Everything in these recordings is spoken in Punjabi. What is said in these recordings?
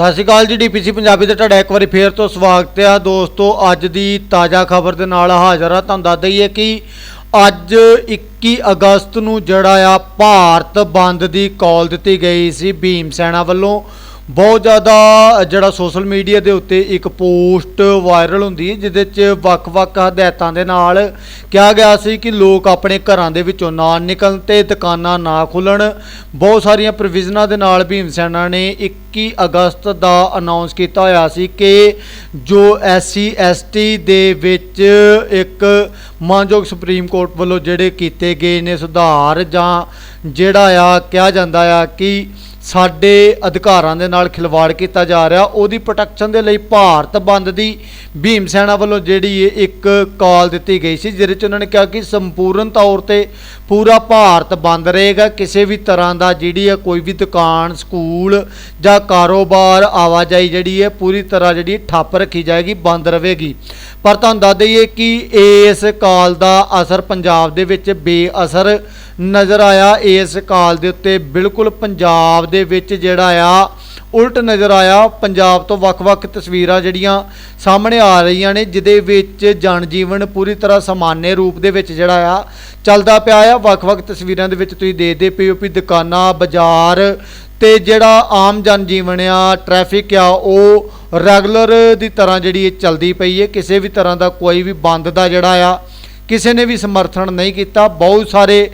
ਸਤਿ ਸ਼੍ਰੀ ਅਕਾਲ ਜੀ, ਡੀਪੀਸੀ ਪੰਜਾਬੀ ਤੇ ਤੁਹਾਡਾ ਇੱਕ ਵਾਰੀ ਫੇਰ ਤੋਂ ਸਵਾਗਤ ਹੈ। ਦੋਸਤੋ, ਅੱਜ ਦੀ ਤਾਜ਼ਾ ਖਬਰ ਦੇ ਨਾਲ ਹਾਜ਼ਰ ਆ ਤੁਹਾਨੂੰ ਦੱਸ ਦਈਏ ਕਿ ਅੱਜ 21 ਅਗਸਤ ਨੂੰ ਜਿਹੜਾ ਆ, ਭਾਰਤ ਬੰਦ ਦੀ ਕਾਲ ਦਿੱਤੀ ਗਈ ਸੀ ਭੀਮ ਸੈਨਾ ਵੱਲੋਂ। ਬਹੁਤ ਜ਼ਿਆਦਾ ਜਿਹੜਾ ਸੋਸ਼ਲ ਮੀਡੀਆ ਦੇ ਉੱਤੇ ਇੱਕ ਪੋਸਟ ਵਾਇਰਲ ਹੁੰਦੀ ਹੈ, ਜਿਹਦੇ 'ਚ ਵੱਖ-ਵੱਖ ਹਦਾਇਤਾਂ ਦੇ ਨਾਲ ਕਿਹਾ ਗਿਆ ਸੀ ਕਿ ਲੋਕ ਆਪਣੇ ਘਰਾਂ ਦੇ ਵਿੱਚੋਂ ਨਾ ਨਿਕਲਣ ਤੇ ਦੁਕਾਨਾਂ ਨਾ ਖੁੱਲਣ। ਬਹੁਤ ਸਾਰੀਆਂ ਪ੍ਰੋਵੀਜ਼ਨਾਂ ਦੇ ਨਾਲ ਭੀਮ ਸੈਨਾ ਨੇ 21 ਅਗਸਤ ਦਾ ਅਨਾਉਂਸ ਕੀਤਾ ਹੋਇਆ ਸੀ ਕਿ ਜੋ ਐਸਸੀ, ਐਸਟੀ ਦੇ ਵਿੱਚ ਇੱਕ ਮਾਨਯੋਗ ਸੁਪਰੀਮ ਕੋਰਟ ਵੱਲੋਂ ਜਿਹੜੇ ਕੀਤੇ ਗਏ ਨੇ ਸੁਧਾਰ ਜਾਂ ਜਿਹੜਾ ਆ, ਕਿਹਾ ਜਾਂਦਾ ਆ ਕਿ ਸਾਡੇ ਅਧਿਕਾਰਾਂ ਦੇ ਨਾਲ ਖਿਲਵਾੜ ਕੀਤਾ ਜਾ ਰਿਹਾ। ਉਹਦੀ ਪ੍ਰੋਟੈਕਸ਼ਨ ਦੇ ਲਈ ਭਾਰਤ ਬੰਦ ਦੀ ਭੀਮ ਸੈਨਾ ਵੱਲੋਂ ਜਿਹੜੀ ਇਹ ਇੱਕ ਕਾਲ ਦਿੱਤੀ ਗਈ ਸੀ, ਜਿਹਦੇ ਚ ਉਹਨਾਂ ਨੇ ਕਿਹਾ ਕਿ ਸੰਪੂਰਨ ਤੌਰ ਤੇ ਪੂਰਾ ਭਾਰਤ ਬੰਦ ਰਹੇਗਾ। ਕਿਸੇ ਵੀ ਤਰ੍ਹਾਂ ਦਾ ਜਿਹੜੀ ਹੈ ਕੋਈ ਵੀ ਦੁਕਾਨ, ਸਕੂਲ ਜਾਂ ਕਾਰੋਬਾਰ, ਆਵਾਜਾਈ ਜਿਹੜੀ ਹੈ, ਪੂਰੀ ਤਰ੍ਹਾਂ ਜਿਹੜੀ ਠੱਪ ਰੱਖੀ ਜਾਏਗੀ, ਬੰਦ ਰਹੇਗੀ। ਪਰ ਤੁਹਾਨੂੰ ਦੱਸ ਦਈਏ ਕਿ ਇਸ ਕਾਲ ਦਾ ਅਸਰ ਪੰਜਾਬ ਦੇ ਵਿੱਚ ਬੇਅਸਰ ਨਜ਼ਰ ਆਇਆ। ਇਸ ਕਾਲ ਦੇ ਉੱਤੇ ਬਿਲਕੁਲ ਪੰਜਾਬ ਦੇ ਵਿੱਚ ਜਿਹੜਾ ਆ, ਉਲਟ ਨਜ਼ਰ ਆਇਆ, ਪੰਜਾਬ ਤੋਂ ਵੱਖ-ਵੱਖ ਤਸਵੀਰਾਂ ਜਿਹੜੀਆਂ ਸਾਹਮਣੇ ਆ ਰਹੀਆਂ ਨੇ, ਜਿਹਦੇ ਵਿੱਚ ਜਨ ਜੀਵਨ ਪੂਰੀ ਤਰ੍ਹਾਂ ਸਮਾਨਯ ਰੂਪ ਦੇ ਵਿੱਚ ਜਿਹੜਾ ਆ ਚੱਲਦਾ ਪਿਆ ਆ। ਵੱਖ-ਵੱਖ ਤਸਵੀਰਾਂ ਦੇ ਵਿੱਚ ਤੁਸੀਂ ਦੇਖਦੇ ਪਏ ਹੋ ਵੀ ਦੁਕਾਨਾਂ, ਬਾਜ਼ਾਰ ਤੇ ਜਿਹੜਾ ਆਮ ਜਨ ਜੀਵਨ ਆ, ਟ੍ਰੈਫਿਕ ਆ, ਉਹ ਰੈਗੂਲਰ ਦੀ ਤਰ੍ਹਾਂ ਜਿਹੜੀ ਇਹ ਚੱਲਦੀ ਪਈ ਹੈ। ਕਿਸੇ ਵੀ ਤਰ੍ਹਾਂ ਦਾ ਕੋਈ ਵੀ ਬੰਦ ਦਾ ਜਿਹੜਾ ਆ, ਕਿਸੇ ਨੇ ਵੀ ਸਮਰਥਨ ਨਹੀਂ ਕੀਤਾ। ਬਹੁਤ ਸਾਰੇ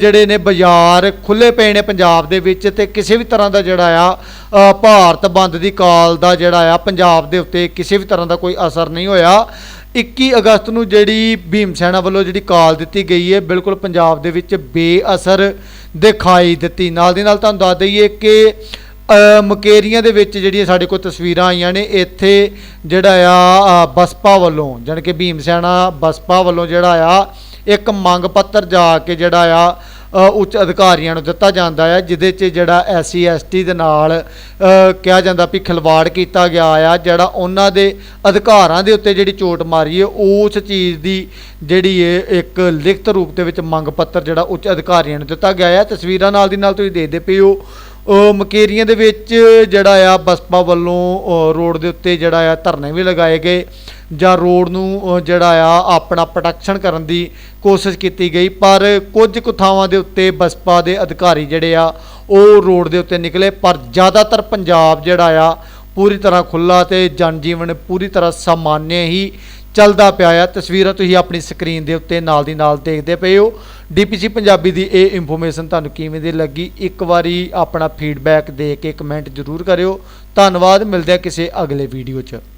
ਜਿਹੜੇ ਨੇ ਬਾਜ਼ਾਰ ਖੁੱਲੇ ਪਏ ਨੇ ਪੰਜਾਬ ਦੇ ਵਿੱਚ ਤੇ ਕਿਸੇ ਵੀ ਤਰ੍ਹਾਂ ਦਾ ਜਿਹੜਾ ਆ ਭਾਰਤ ਬੰਦ ਦੀ ਕਾਲ ਦਾ ਜਿਹੜਾ ਆ, ਪੰਜਾਬ ਦੇ ਉੱਤੇ ਕਿਸੇ ਵੀ ਤਰ੍ਹਾਂ ਦਾ ਕੋਈ ਅਸਰ ਨਹੀਂ ਹੋਇਆ। 21 ਅਗਸਤ ਨੂੰ ਜਿਹੜੀ ਭੀਮ ਸੈਨਾ ਵੱਲੋਂ ਜਿਹੜੀ ਕਾਲ ਦਿੱਤੀ ਗਈ ਹੈ, ਬਿਲਕੁਲ ਪੰਜਾਬ ਦੇ ਵਿੱਚ ਬੇਅਸਰ ਦਿਖਾਈ ਦਿੱਤੀ। ਨਾਲ ਦੀ ਨਾਲ ਤੁਹਾਨੂੰ ਦੱਸ ਦਈਏ ਕਿ ਮਕੇਰੀਆਂ ਦੇ ਵਿੱਚ ਜਿਹੜੀਆਂ ਸਾਡੇ ਕੋਲ ਤਸਵੀਰਾਂ ਆਈਆਂ ਨੇ, ਇੱਥੇ ਜਿਹੜਾ ਆ ਬਸਪਾ ਵੱਲੋਂ, ਜਾਣੀ ਕਿ ਭੀਮ ਸੈਨਾ ਬਸਪਾ ਵੱਲੋਂ ਜਿਹੜਾ ਆ ਇੱਕ ਮੰਗ ਪੱਤਰ ਜਾ ਕੇ ਜਿਹੜਾ ਆ ਉੱਚ ਅਧਿਕਾਰੀਆਂ ਨੂੰ ਦਿੱਤਾ ਜਾਂਦਾ ਹੈ ਜਿਹਦੇ 'ਚ ਜਿਹੜਾ ਐਸਸੀ, ਐਸਟੀ ਦੇ ਨਾਲ ਕਿਹਾ ਜਾਂਦਾ ਵੀ ਖਿਲਵਾੜ ਕੀਤਾ ਗਿਆ ਆ, ਜਿਹੜਾ ਉਹਨਾਂ ਦੇ ਅਧਿਕਾਰਾਂ ਦੇ ਉੱਤੇ ਜਿਹੜੀ ਚੋਟ ਮਾਰੀ ਹੈ ਉਸ ਚੀਜ਼ ਦੀ ਜਿਹੜੀ ਇਹ ਇੱਕ ਲਿਖਤ ਰੂਪ ਦੇ ਵਿੱਚ ਮੰਗ ਪੱਤਰ ਜਿਹੜਾ ਉੱਚ ਅਧਿਕਾਰੀਆਂ ਨੂੰ ਦਿੱਤਾ ਗਿਆ ਹੈ ਤਸਵੀਰਾਂ ਨਾਲ ਦੀ ਨਾਲ ਤੁਸੀਂ ਦੇਖਦੇ ਪਏ ਹੋ ਮਕੇਰੀਆਂ ਦੇ ਵਿੱਚ ਜਿਹੜਾ ਆ, ਬਸਪਾ ਵੱਲੋਂ ਰੋਡ ਦੇ ਉੱਤੇ ਜਿਹੜਾ ਆ ਧਰਨੇ ਵੀ ਲਗਾਏ ਗਏ। ਜਾਂ ਰੋਡ ਨੂੰ ਜਿਹੜਾ ਆ, ਆਪਣਾ ਪ੍ਰੋਟੈਕਸ਼ਨ ਕਰਨ ਦੀ ਕੋਸ਼ਿਸ਼ ਕੀਤੀ ਗਈ। ਪਰ ਕੁਝ ਕੁ ਥਾਵਾਂ ਦੇ ਉੱਤੇ ਬਸਪਾ ਦੇ ਅਧਿਕਾਰੀ ਜਿਹੜੇ ਆ, ਉਹ ਰੋਡ ਦੇ ਉੱਤੇ ਨਿਕਲੇ। ਪਰ ਜ਼ਿਆਦਾਤਰ ਪੰਜਾਬ ਜਿਹੜਾ ਆ, ਪੂਰੀ ਤਰ੍ਹਾਂ ਖੁੱਲਾ ਤੇ ਜਨ ਜੀਵਨ ਪੂਰੀ ਤਰ੍ਹਾਂ ਸਾਮਾਨਯ ਹੀ ਚੱਲਦਾ ਪਿਆ ਆ। ਤਸਵੀਰਾਂ ਤੁਸੀਂ ਆਪਣੀ ਸਕਰੀਨ ਦੇ ਉੱਤੇ ਨਾਲ ਦੀ ਨਾਲ ਦੇਖਦੇ ਪਏ ਹੋ। ਡੀਪੀਸੀ ਪੰਜਾਬੀ ਦੀ ਇਹ ਇਨਫੋਰਮੇਸ਼ਨ ਤੁਹਾਨੂੰ ਕਿਵੇਂ ਦੀ ਲੱਗੀ? ਇੱਕ ਵਾਰੀ ਆਪਣਾ ਫੀਡਬੈਕ ਦੇ ਕੇ ਕਮੈਂਟ ਜ਼ਰੂਰ ਕਰਿਓ। ਧੰਨਵਾਦ, ਮਿਲਦੇ ਆ ਕਿਸੇ ਅਗਲੇ ਵੀਡੀਓ 'ਚ।